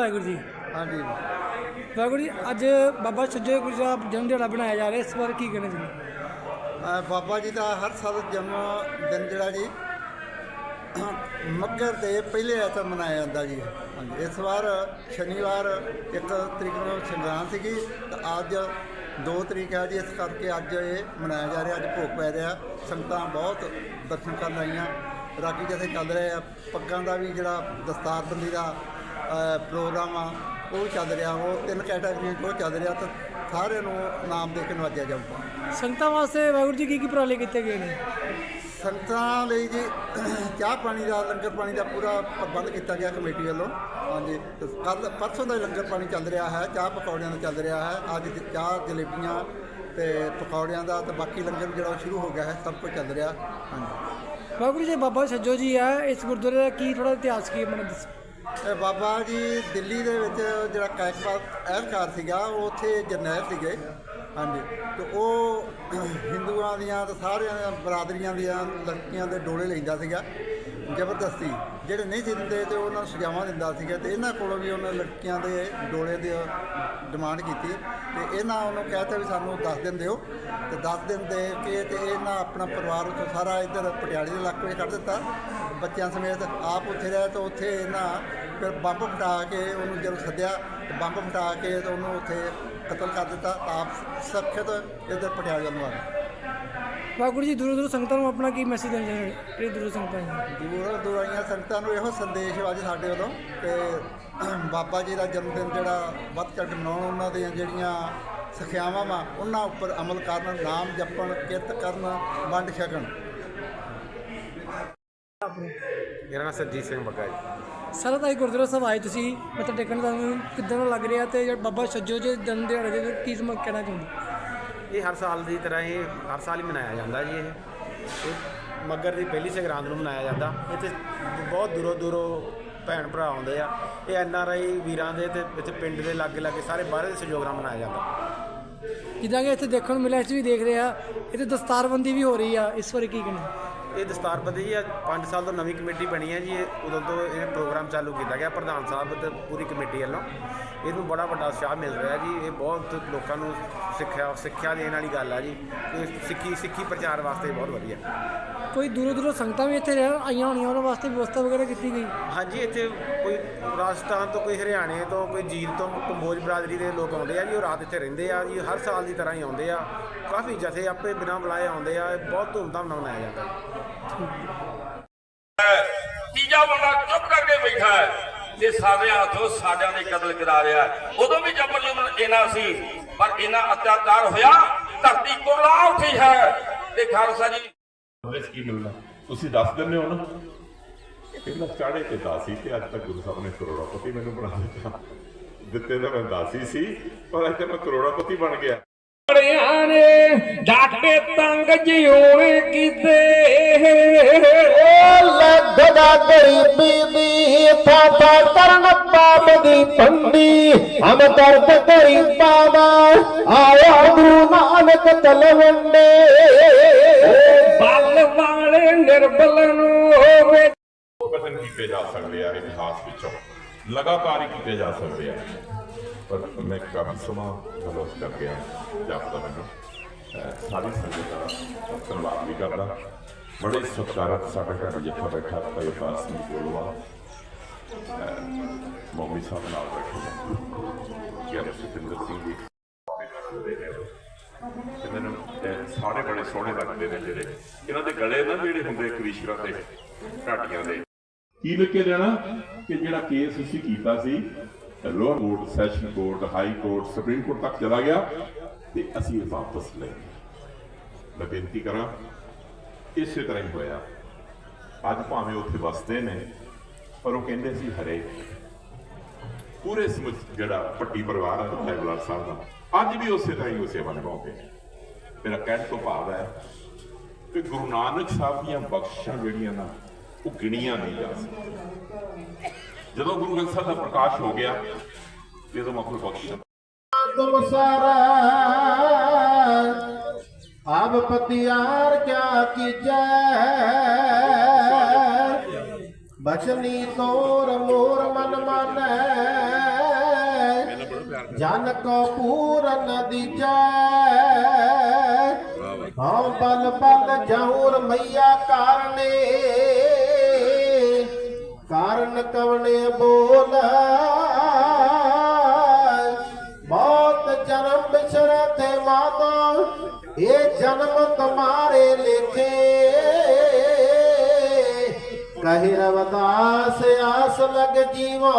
ਵਾਹਿਗੁਰੂ ਜੀ। ਹਾਂਜੀ। ਵਾਹਿਗੁਰੂ ਜੀ ਅੱਜ ਬਾਬਾ ਸੱਜੇ ਗੁਰੂ ਸਾਹਿਬ ਜਨਮ ਦਿਹਾੜਾ ਬਣਾਇਆ ਜਾ ਰਿਹਾ ਇਸ ਬਾਰੇ ਕੀ ਕਹਿਣਾ ਚਾਹੁੰਦੇ ਅਹ ਬਾਬਾ ਜੀ ਦਾ ਹਰ ਸਾਲ ਜਨਮ ਦਿਨ ਜਿਹੜਾ ਜੀ ਮੱਗਰ ਦੇ ਪਹਿਲੇ ਐਤਵਾਰ ਮਨਾਇਆ ਜਾਂਦਾ ਜੀ। ਹਾਂਜੀ ਇਸ ਵਾਰ ਸ਼ਨੀਵਾਰ ਇੱਕ ਤਰੀਕ ਨੂੰ ਸੰਗਰਾਂਦ ਸੀਗੀ ਤੇ ਅੱਜ 2 ਤਰੀਕ ਹੈ ਜੀ ਇਸ ਕਰਕੇ ਅੱਜ ਇਹ ਮਨਾਇਆ ਜਾ ਰਿਹਾ ਅੱਜ ਭੋਗ ਪੈ ਰਿਹਾ। ਸੰਗਤਾਂ ਬਹੁਤ ਦਰਸ਼ਨ ਕਰਨ ਆਈਆਂ। ਰਾਗੀ ਜਿਥੇ ਚੱਲ ਰਹੇ ਆ ਪੱਗਾਂ ਦਾ ਵੀ ਜਿਹੜਾ ਦਸਤਾਰਬੰਦੀ ਦਾ ਅਹ, ਪ੍ਰੋਗਰਾਮ ਆ ਉਹ ਚੱਲ ਰਿਹਾ ਉਹ ਤਿੰਨ ਕੈਟਾਗਰੀਆਂ 'ਚ ਉਹ ਚੱਲ ਰਿਹਾ ਤੇ ਸਾਰਿਆਂ ਨੂੰ ਨਾਮ ਦੇ ਕੇ ਨਵਾਜਿਆ ਜਾਊਗਾ। ਸੰਗਤਾਂ ਵਾਸਤੇ ਵਾਹਿਗੁਰੂ ਜੀ ਕੀ ਕੀ ਉਪਰਾਲੇ ਕੀਤੇ ਗਏ ਨੇ? ਸੰਗਤਾਂ ਲਈ ਜੀ ਚਾਹ ਪਾਣੀ ਦਾ ਲੰਗਰ ਪਾਣੀ ਦਾ ਪੂਰਾ ਪ੍ਰਬੰਧ ਕੀਤਾ ਗਿਆ ਕਮੇਟੀ ਵੱਲੋਂ। ਹਾਂਜੀ ਕੱਲ ਪਰਸੋਂ ਦਾ ਲੰਗਰ ਪਾਣੀ ਚੱਲ ਰਿਹਾ ਹੈ ਚਾਹ ਪਕੌੜਿਆਂ ਦਾ ਚੱਲ ਰਿਹਾ ਹੈ ਅੱਜ ਚਾਹ ਜਲੇਬੀਆਂ ਤੇ ਪਕੌੜਿਆਂ ਦਾ ਤੇ ਬਾਕੀ ਲੰਗਰ ਜਿਹੜਾ ਸ਼ੁਰੂ ਹੋ ਗਿਆ ਹੈ ਸਭ ਕੁਝ ਚੱਲ ਰਿਹਾ ਹਾਂਜੀ। ਵਾਹਿਗੁਰੂ ਜੀ ਬਾਬਾ ਸੱਜੋ ਜੀ ਆ ਇਸ ਗੁਰਦੁਆਰੇ ਦਾ ਕੀ ਥੋੜਾ ਇਤਿਹਾਸ ਕੀ ਮੈਨੂੰ ਦੱਸੋ। ਇਹ ਬਾਬਾ ਜੀ ਦਿੱਲੀ ਦੇ ਵਿੱਚ ਜਿਹੜਾ ਕਾਇਕਬਾਦ ਅਹਿਲਕਾਰ ਸੀਗਾ, ਉਹ ਉੱਥੇ ਜਰਨੈਲ ਸੀਗੇ। ਹਾਂਜੀ। ਤੇ ਉਹ ਹਿੰਦੂਆਂ ਦੀਆਂ ਤੇ ਸਾਰਿਆਂ ਦੀਆਂ, ਬਰਾਦਰੀਆਂ ਦੀਆਂ ਲੜਕੀਆਂ ਦੇ ਡੋਲੇ ਲੈਂਦਾ ਸੀਗਾ, ਜ਼ਬਰਦਸਤੀ। ਜਿਹੜੇ ਨਹੀਂ ਸੀ ਦਿੰਦੇ ਤੇ ਉਹਨਾਂ ਨੂੰ ਸਜ਼ਾਵਾਂ ਦਿੰਦਾ ਸੀਗਾ ਤੇ ਇਹਨਾਂ ਕੋਲੋਂ ਵੀ ਉਹਨਾਂ ਲੜਕੀਆਂ ਦੇ ਡੋਲੇ ਦੀ ਡਿਮਾਂਡ ਕੀਤੀ। ਤੇ ਇਹਨਾਂ ਉਹਨੂੰ ਕਹਿਤਾ ਵੀ ਸਾਨੂੰ 10 ਦਿਨ ਦਿਓ। ਤੇ 10 ਦਿਨ ਦੇ ਕੇ ਤੇ ਇਹਨਾਂ ਆਪਣਾ ਪਰਿਵਾਰ ਉੱਥੋਂ ਸਾਰਾ ਇੱਧਰ ਪਟਿਆਲੇ ਦੇ ਇਲਾਕੇ ਵਿੱਚ ਕੱਢ ਦਿੱਤਾ। ਬੱਚਿਆਂ ਸਮੇਤ ਆਪ ਉੱਥੇ ਰਹਿ ਤਾਂ ਉੱਥੇ ਇਹਨਾਂ ਫਿਰ ਬੰਬ ਫਟਾ ਕੇ ਉਹਨੂੰ ਜਦੋਂ ਸੱਦਿਆ ਤੇ ਬੰਬ ਫਟਾ ਕੇ ਤੇ ਉਹਨੂੰ ਉੱਥੇ ਕਤਲ ਕਰ ਦਿੱਤਾ ਤਾਂ ਆਪ ਸੁਰੱਖਿਅਤ ਇੱਧਰ ਪਟਿਆਲੇ ਵੱਲ ਨੂੰ ਆ ਗਏ। ਵਾਹਿਗੁਰੂ ਜੀ ਦੂਰੋਂ ਦੂਰੋਂ ਸੰਗਤਾਂ ਨੂੰ ਆਪਣਾ ਕੀ ਮੈਸੇਜ ਦੇਣਾ ਚਾਹੁੰਦੇ ਇਹ ਦੂਰੋਂ ਸੰਗਤਾਂ ਨੂੰ। ਦੂਰੋਂ ਦੂਰ ਆਈਆਂ ਸੰਗਤਾਂ ਨੂੰ ਇਹੋ ਸੰਦੇਸ਼ ਵਾ ਜੀ ਸਾਡੇ ਵੱਲੋਂ ਕਿ ਬਾਬਾ ਜੀ ਦਾ ਜਨਮ ਦਿਨ ਜਿਹੜਾ ਵੱਧ ਚੜ੍ਹ ਕੇ ਮਨਾਉਣ ਉਹਨਾਂ ਦੀਆਂ ਜਿਹੜੀਆਂ ਸਿੱਖਿਆਵਾਂ ਵਾ ਉਹਨਾਂ ਉੱਪਰ ਅਮਲ ਕਰਨ ਨਾਮ ਜਪਣ ਕਿਰਤ ਕਰਨ ਵੰਡ ਛਕਣ। ਮੇਰਾ ਨਾਮ ਸਰਜੀਤ ਸਿੰਘ ਬੱਗਾ ਜੀ। ਸਾਰਾ ਤਾਂ ਇਹ ਗੁਰਦੁਆਰਾ ਸਾਹਿਬ ਆਏ ਤੁਸੀਂ ਮੱਥਾ ਟੇਕਣ ਦਾ ਤੁਹਾਨੂੰ ਕਿੱਦਾਂ ਦਾ ਲੱਗ ਰਿਹਾ ਤੇ ਜਿਹੜਾ ਬਾਬਾ ਸੱਜੋ ਜੀ ਜਨਮ ਦਿਹਾੜੇ ਦੇ ਕੀ ਸਮ ਕਹਿਣਾ ਚਾਹੁੰਦੇ? ਇਹ ਹਰ ਸਾਲ ਦੀ ਤਰ੍ਹਾਂ ਹੀ ਹਰ ਸਾਲ ਹੀ ਮਨਾਇਆ ਜਾਂਦਾ ਜੀ ਇਹ। ਇਹ ਮੱਗਰ ਦੀ ਪਹਿਲੀ ਸੰਗਰਾਂਦ ਨੂੰ ਮਨਾਇਆ ਜਾਂਦਾ। ਇੱਥੇ ਬਹੁਤ ਦੂਰੋਂ ਦੂਰੋਂ ਭੈਣ ਭਰਾ ਆਉਂਦੇ ਆ। ਇਹ ਐਨ ਆਰ ਆਈ ਵੀਰਾਂ ਦੇ ਤੇ ਵਿੱਚ ਪਿੰਡ ਦੇ ਲਾਗੇ ਲਾਗੇ ਸਾਰੇ ਬਾਹਰ ਦੇ ਸਹਿਯੋਗ ਨਾਲ ਮਨਾਇਆ ਜਾਂਦਾ। ਜਿੱਦਾਂ ਕਿ ਇੱਥੇ ਦੇਖਣ ਨੂੰ ਮਿਲਿਆ 'ਚ ਵੀ ਦੇਖ ਰਿਹਾ ਇੱਥੇ ਦਸਤਾਰਬੰਦੀ ਵੀ ਹੋ ਰਹੀ ਆ। ਇਸ ਬਾਰੇ ਕੀ ਕਹਿਣਾ? ਇਹ ਦਸਤਾਰਬੰਦੀ ਜੀ ਅੱਜ 5 ਸਾਲ ਤੋਂ ਨਵੀਂ ਕਮੇਟੀ ਬਣੀ ਹੈ ਜੀ ਇਹ ਉਦੋਂ ਤੋਂ ਇਹ ਪ੍ਰੋਗਰਾਮ ਚਾਲੂ ਕੀਤਾ ਗਿਆ ਪ੍ਰਧਾਨ ਸਾਹਿਬ ਤੇ ਪੂਰੀ ਕਮੇਟੀ ਵੱਲੋਂ। ਇਹਨੂੰ ਬੜਾ ਵੱਡਾ ਉਤਸ਼ਾਹ ਮਿਲ ਰਿਹਾ ਜੀ ਇਹ ਬਹੁਤ ਲੋਕਾਂ ਨੂੰ ਸਿੱਖਿਆ ਸਿੱਖਿਆ ਦੇਣ ਵਾਲੀ ਗੱਲ ਆ ਜੀ ਸਿੱਖੀ ਸਿੱਖੀ ਪ੍ਰਚਾਰ ਵਾਸਤੇ ਬਹੁਤ ਵਧੀਆ। ਕੋਈ ਦੂਰੋਂ ਦੂਰੋਂ ਸੰਗਤਾਂ ਵੀ ਇੱਥੇ ਰਹਿਣ ਆਈਆਂ ਹੋਣੀਆਂ ਉਹਨਾਂ ਵਾਸਤੇ ਵਿਵਸਥਾ ਵਗੈਰਾ ਕੀਤੀ ਗਈ? ਹਾਂਜੀ ਇੱਥੇ ਕੋਈ ਰਾਜਸਥਾਨ ਤੋਂ ਕੋਈ ਹਰਿਆਣੇ ਤੋਂ ਕੋਈ ਜੀਰ ਤੋਂ ਕੰਬੋਜ ਬਰਾਦਰੀ ਦੇ ਲੋਕ ਆਉਂਦੇ ਆ ਜੀ ਉਹ ਰਾਤ ਇੱਥੇ ਰਹਿੰਦੇ ਆ ਜੀ ਹਰ ਸਾਲ ਦੀ ਤਰ੍ਹਾਂ ਹੀ ਆਉਂਦੇ ਆ। ਕਾਫੀ ਜਥੇ ਆਪੇ ਬਿਨਾਂ ਬੁਲਾਏ ਆਉਂਦੇ ਆ ਬਹੁਤ ਧੂਮਧਾਮ ਨਾਲ ਮਨਾਇਆ ਜਾਂਦਾ। ਤੀਜਾ ਬੰਦਾ ਚੁੱਪ ਕਰਕੇ ਬੈਠਾ ਹੈ ਤੇ ਸਾਡੇ ਹੱਥੋਂ ਸਾਡਿਆਂ ਦੇ ਕਤਲ ਕਰਾ ਰਿਹਾ ਉਦੋਂ ਵੀ ਜਬਰ ਜੁਬਰ ਇਹਨਾਂ ਸੀ, ਪਰ ਇਹਨਾਂ ਅਤਿਆਚਾਰ ਹੋਇਆ, ਧਰਤੀ ਕੋਲਾ ਉੱਠੀ ਹੈ। ਤੇ ਖਾਲਸਾ ਜੀ ਉਹਦੇ ਕੀ ਮਿਲਣਾ ਤੁਸੀਂ ਦੱਸ ਦਿੰਦੇ ਹੋ ਨਾ। ਪਹਿਲਾਂ ਚਾੜੇ ਤੇ ਦਾਸੀ ਤੇ ਅੱਜ ਤੱਕ ਗੁਰੂ ਸਾਹਿਬ ਨੇ ਕਰੋੜਾਪਤੀ ਮੈਨੂੰ ਬਣਾ ਦਿੱਤਾ। ਦਿੱਤੇ ਤਾਂ ਮੈਂ ਦਾਸੀ ਸੀ, ਪਰ ਅੱਜ ਮੈਂ ਕਰੋੜਾਪਤੀ ਬਣ ਗਿਆ। ਬੜਿਆਂ ਨੇ ਡਾਟੇ ਤੰਗ ਜਿਉਣੇ ਕੀਤੇ। ਲੱਖਦਾ ਗਰੀਬੀ ਦੀ ਥਾਪਾ ਕਰਨ ਪਾਪ ਦੀ ਪੰਡੀ। ਹਮ ਦਰਦ ਗਰੀਬਾਂ ਦਾ ਆਇਆ ਗੁਰੂ ਨਾਨਕ ਤਲਵੰਡੇ ਬਲ ਵਾਲੇ ਨਿਰਬਲ ਨੂੰ ਹੋਵੇ। ਕਥਨ ਕੀਤੇ ਜਾ ਸਕਦੇ ਆ ਇਤਿਹਾਸ ਵਿੱਚੋਂ ਲਗਾਤਾਰ ਹੀ ਕੀਤੇ ਜਾ ਸਕਦੇ ਆ। ਪਰ ਮੈਂ ਕਾਫੀ ਸਮਾਂ ਗਲੋਸ ਕਰ ਗਿਆ ਜਾਪਦਾ ਮੈਨੂੰ ਸਾਰੀ ਸੰਗਤ ਦਾ ਧੰਨਵਾਦ ਵੀ ਕਰਦਾ ਬੜੇ ਸਤਿਕਾਰਤ ਸਾਡੇ ਘਰ ਜਿੱਥੇ ਬੈਠਾ ਭਾਈ ਅਰਦਾਸ ਸਿੰਘ ਗੋਲਵਾ ਮੌਮੀ ਸਾਹਿਬ ਨਾਲ ਬੈਠੇ ਨੇ ਸਤਿੰਦਰ ਸਿੰਘ ਜੀ ਇਹਨਾਂ ਨੂੰ ਸਾਰੇ ਬੜੇ ਸੋਹਣੇ ਲੱਗਦੇ ਨੇ ਜਿਹੜੇ ਇਹਨਾਂ ਦੇ ਗਲੇ ਨਾ ਜਿਹੜੇ ਹੁੰਦੇ ਕਵੀਸ਼ਰਾਂ ਦੇ ਢਾਡੀਆਂ ਦੇ ਕੀ ਲਿਖ ਕੇ ਦੇਣਾ ਕਿ ਜਿਹੜਾ ਕੇਸ ਅਸੀਂ ਕੀਤਾ ਸੀ lower court, session court, high court, supreme court ਤੱਕ ਚਲਾ ਗਿਆ ਤੇ ਅਸੀਂ ਇਹ ਵਾਪਸ ਲੈ ਲਏ। ਮੈਂ ਬੇਨਤੀ ਕਰਾਂ, ਇਸੇ ਤਰ੍ਹਾਂ ਹੀ ਹੋਇਆ। ਅੱਜ ਭਾਵੇਂ ਉੱਥੇ ਵਸਦੇ ਨੇ, ਪਰ ਉਹ ਕਹਿੰਦੇ ਸੀ ਹਰੇ। ਪੂਰੇ ਸਮੁੱਚ ਜਿਹੜਾ ਪੱਟੀ ਪਰਿਵਾਰ ਹੈ ਹੈਬਲਰ ਸਾਹਿਬ ਦਾ ਅੱਜ ਵੀ ਉਸੇ ਤਰ੍ਹਾਂ ਹੀ ਉਹ ਸੇਵਾ ਨਿਭਾਉਂਦੇ ਨੇ। ਮੇਰਾ ਕਹਿਣ ਤੋਂ ਭਾਵ ਹੈ ਕਿ ਗੁਰੂ ਨਾਨਕ ਸਾਹਿਬ ਦੀਆਂ ਬਖਸ਼ਾਂ ਜਿਹੜੀਆਂ ਨਾ, ਉਹ ਗਿਣੀਆਂ ਨਹੀਂ ਜਾ ਸਕਦੀਆਂ। ਜਦੋਂ ਗੁਰੂ ਗ੍ਰੰਥ ਸਾਹਿਬ ਦਾ ਪ੍ਰਕਾਸ਼ ਹੋ ਗਿਆ ਜਦੋਂ ਮੈਂ ਕੋਈ ਬਖਸ਼ਿਸ਼ ਤੁਮ ਸਾਰਾ, ਆਪ ਪਤਿਆਰ ਕਿਆ ਕੀਜੈ? ਬਚਨੀ ਤੋਰ ਮੋਰ ਮਨ ਮਾਨੈ, ਜਨ ਕੋ ਪੂਰਨ ਦੀਜੈ। ਹਉ ਬਲ ਬਲ ਜਾਉਰ ਮਈਆ ਕਾਰਨੇ। कारण कवने बोला बहुत जन्म बिछड़े थे माता ये जन्म तुम्हारे लिखे कही रवदास आस लग जीवा